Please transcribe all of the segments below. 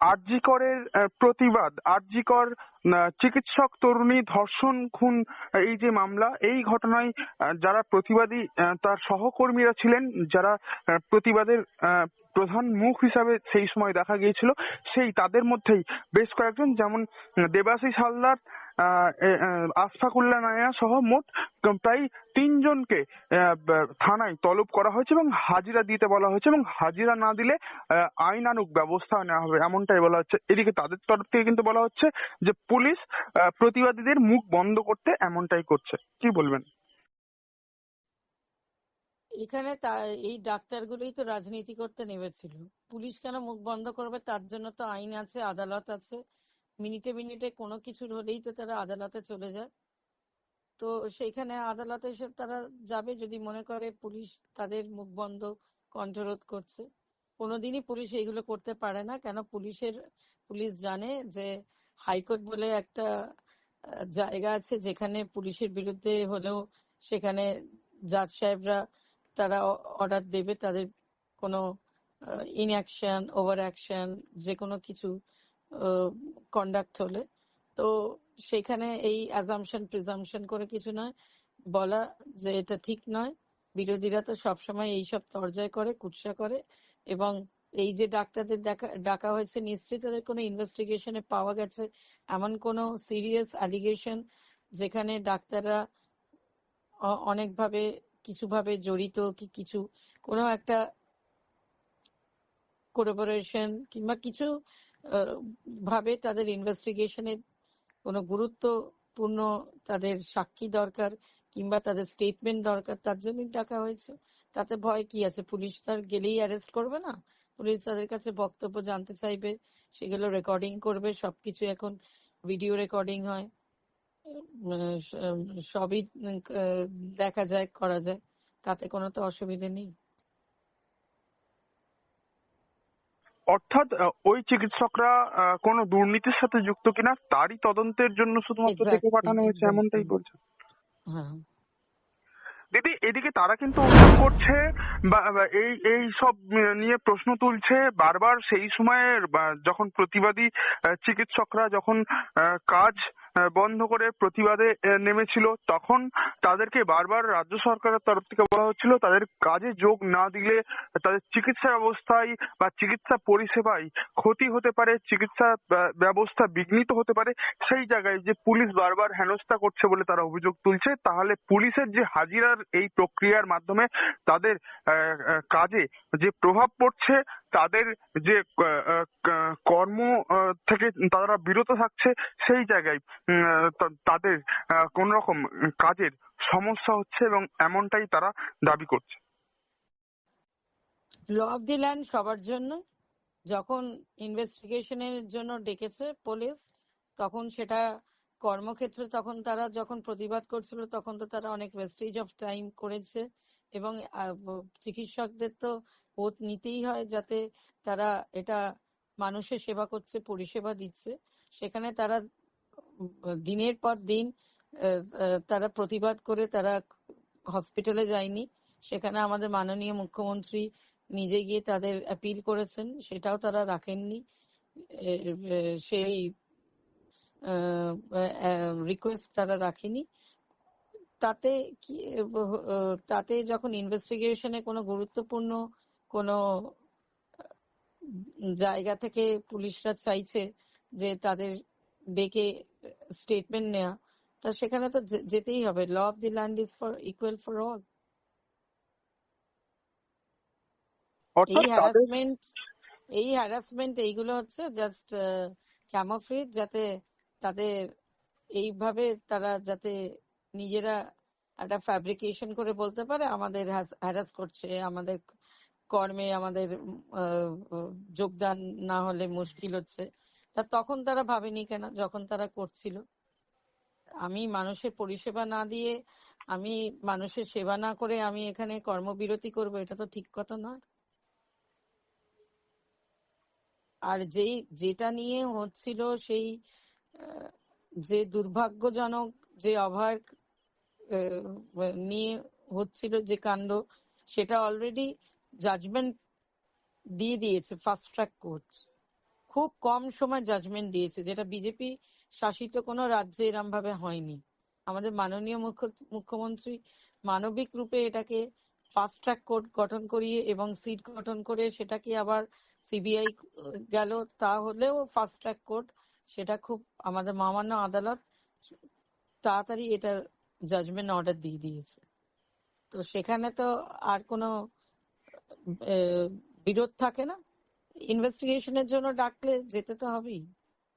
আরজিকরের প্রতিবাদ আরজিকর চিকিৎসক তরুণী ধর্ষণ খুন এই যে মামলা এই ঘটনায় যারা প্রতিবাদী তার সহকর্মীরা ছিলেন যারা প্রতিবাদের আহ, প্রধান মুখ হিসাবে সেই সময় দেখা গিয়েছিল। সেই তাদের মধ্যেই বেশ কয়েকজন যেমন দেবাশিস হালদার আহ, আশফাকুল্লাহ নায়া সহ মোট প্রায় তিনজনকে থানায় তলব করা হয়েছে এবং হাজিরা দিতে বলা হয়েছে এবং হাজিরা না দিলে আহ, আইনানুগ ব্যবস্থা নেওয়া হবে এমনটাই বলা হচ্ছে। এদিকে তাদের তরফ থেকে কিন্তু বলা হচ্ছে যে পুলিশ প্রতিবাদীদের মুখ বন্ধ করতে এমনটাই করছে। কি বলবেন? এখানে এই ডাক্তারগুলোই তো রাজনীতি করতে নেমেছিল। পুলিশ কেন মুখ বন্ধ করবে? তার জন্য তো আইন আছে, আদালত আছে। মিনিটে মিনিটে কোনো কিছুর হলেই তো তারা আদালতে চলে যায়। তো সেইখানে আদালতে এসে তারা যাবে যদি মনে করে পুলিশ তাদের মুখ বন্ধ কণ্ঠরোধ করছে। কোনোদিনই পুলিশ এইগুলো করতে পারে না। কেন পুলিশের, পুলিশ জানে যে হাইকোর্ট বলে একটা জায়গা আছে যেখানে পুলিশের বিরুদ্ধে হলেও সেখানে জাজ সাহেবরা তারা অর্ডার দেবে তাদের কোনো ইনঅ্যাকশন ওভার অ্যাকশন যে কোনো কিছু কন্ডাক্ট হলে। তো সেখানে এই অ্যাজামশন প্রিজামশন করে কিছু নয়। বলা যে এটা ঠিক নয়। বিরোধীরা তো সবসময় এইসব তরজয় করে, কুৎসা করে এবং এই যে ডাক্তারদের দেখা, ডাকা হয়েছে নিশ্চয়ই তাদের কোনো ইনভেস্টিগেশনে পাওয়া গেছে। এমন কোনো সিরিয়াস অ্যালিগেশন যেখানে ডাক্তাররা অনেকভাবে কিছু ভাবে জড়িত কি কিছু, কোনো একটা কোলাবোরেশন কিংবা কিছু ভাবে তাদের ইনভেস্টিগেশনের কোনো গুরুত্বপূর্ণ তাদের সাক্ষী দরকার কিংবা তাদের স্টেটমেন্ট দরকার, তার জন্যই ডাকা হয়েছে। তাতে ভয় কি আছে? পুলিশ তার গেলেই অ্যারেস্ট করবে না। পুলিশ তাদের কাছে বক্তব্য জানতে চাইবে, সেগুলো রেকর্ডিং করবে, সবকিছু এখন ভিডিও রেকর্ডিং হয়। সবই আহ, দেখা যায় করা যায়। তাতে কোনো তো অসুবিধে নেই। অর্থাৎ ওই চিকিৎসকরা কোনো দুর্নীতির সাথে যুক্ত কিনা তারই তদন্তের জন্য শুধুমাত্র ডেকে পাঠানো হয়েছে এমনটাই বলছেন হ্যাঁ। দিদি এদিকে তারা কিন্তু অভিযোগ করছে এই এই সব নিয়ে প্রশ্ন তুলছে বারবার সেই সময়ে বা- যখন প্রতিবাদী চিকিৎসকরা যখন কাজ বন্ধ করে প্রতিবাদে নেমেছিল। তখন তাদেরকে বারবার রাজ্য সরকারের তরফ থেকে বলা হচ্ছিল, তাদের কাজে যোগ না দিলে তাদের চিকিৎসা ব্যবস্থায় বা চিকিৎসা পরিষেবায় ক্ষতি হতে পারে, চিকিৎসা ব্যবস্থা বিঘ্নিত হতে পারে। সেই জায়গায় যে পুলিশ বারবার হেনস্থা করছে বলে তারা অভিযোগ তুলছে, তাহলে পুলিশের যে হাজিরার এই প্রক্রিয়ার মাধ্যমে তাদের কাজে যে প্রভাব পড়ছে তাদের যে কর্ম থেকে তারা বিরত থাকছে, সেই জায়গায় তাদের কোন রকম কাজের সমস্যা হচ্ছে এবং এমনটাই তারা দাবি করছে। ল অফ দি ল্যান্ড সবার জন্য। যখন ইনভেস্টিগেশনের জন্য ডেকেছে পুলিশ তখন সেটা কর্মক্ষেত্রে তখন তারা যখন প্রতিবাদ করছিল, তখন তো তারা অনেক ওয়েস্টেজ অফ টাইম করেছে এবং চিকিৎসকদের তো ওত নিতেই হয় যাতে তারা এটা মানুষের সেবা করছে, পরিষেবা দিচ্ছে। সেখানে তারা, দিনের পর দিন তারা প্রতিবাদ করে তারা হসপিটালে যায়নি। সেখানে আমাদের মাননীয় মুখ্যমন্ত্রী নিজে গিয়ে তাদের অ্যাপিল করেছেন, সেটাও তারা রাখেননি। সেই রিকোয়েস্ট তারা রাখেনি। তাতে কি তাতে যখন ইনভেস্টিগেশনে কোনো গুরুত্বপূর্ণ কোনো জায়গা থেকে পুলিশরা চাইছে যে তাদের ডেকে স্টেটমেন্ট নেওয়া তা সেখানে তো যেতেই হবে। Law of the land is for equal for all এই হ্যারাসমেন্ট এই হ্যারাসমেন্ট এইগুলো হচ্ছে জাস্ট ক্যামোফ্রিজ যাতে তাদের এইভাবে তারা যাতে নিজেরা একটা ফ্যাব্রিকেশন করে বলতে পারে আমাদের হ্যারাস করছে আমাদের কর্মে আমাদের যোগদান না হলে মুশকিল হচ্ছে। তা তখন তারা ভাবেনি কেন? যখন তারা করছিল। আমি মানুষের পরিষেবা না দিয়ে আমি মানুষের সেবা না করে আমি এখানে কর্মবিরতি করব এটা তো ঠিক কথা নয়। আর যেই যেটা নিয়ে হচ্ছিল সেই যে দুর্ভাগ্যজনক যে আহ, নিয়ে হচ্ছিল যে কাণ্ড সেটা অলরেডি জাজমেন্ট দিয়ে দিয়েছে ফাস্ট ট্র্যাক কোর্ট খুব কম সময় জাজমেন্ট দিয়েছে, যেটা বিজেপি শাসিত কোনো রাজ্যে এরম ভাবে হয়নি। আমাদের মাননীয় মুখ্য, মুখ্যমন্ত্রী মানবিক রূপে এটাকে ফাস্ট ট্র্যাক কোর্ট গঠন করিয়ে এবং সিট গঠন করে সেটাকে আবার সিবিআই গেল তাহলেও ফাস্ট ট্র্যাক কোর্ট সেটা খুব আমাদের মহামান্য আদালত তাড়াতাড়ি এটার জাজমেন্ট অর্ডার দিয়ে দিয়েছে। তো সেখানে তো আর কোনো বিরোধ থাকে না? ইনভেস্টিগেশনের জন্য ডাকলে যেতে তো হবেই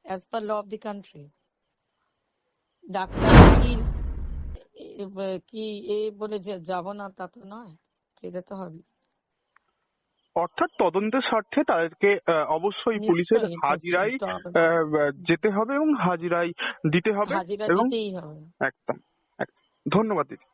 as per law of the country doctor কি এ বলে যে যাব না তা তো নয় যেতে তো হবে অর্থাৎ তদন্তের স্বার্থে তাদেরকে অবশ্যই পুলিশের হাজিরাই যেতে হবে এবং হাজিরাই দিতে হবে এবং দিতেই হবে। একদম একদম। ধন্যবাদ দিদি।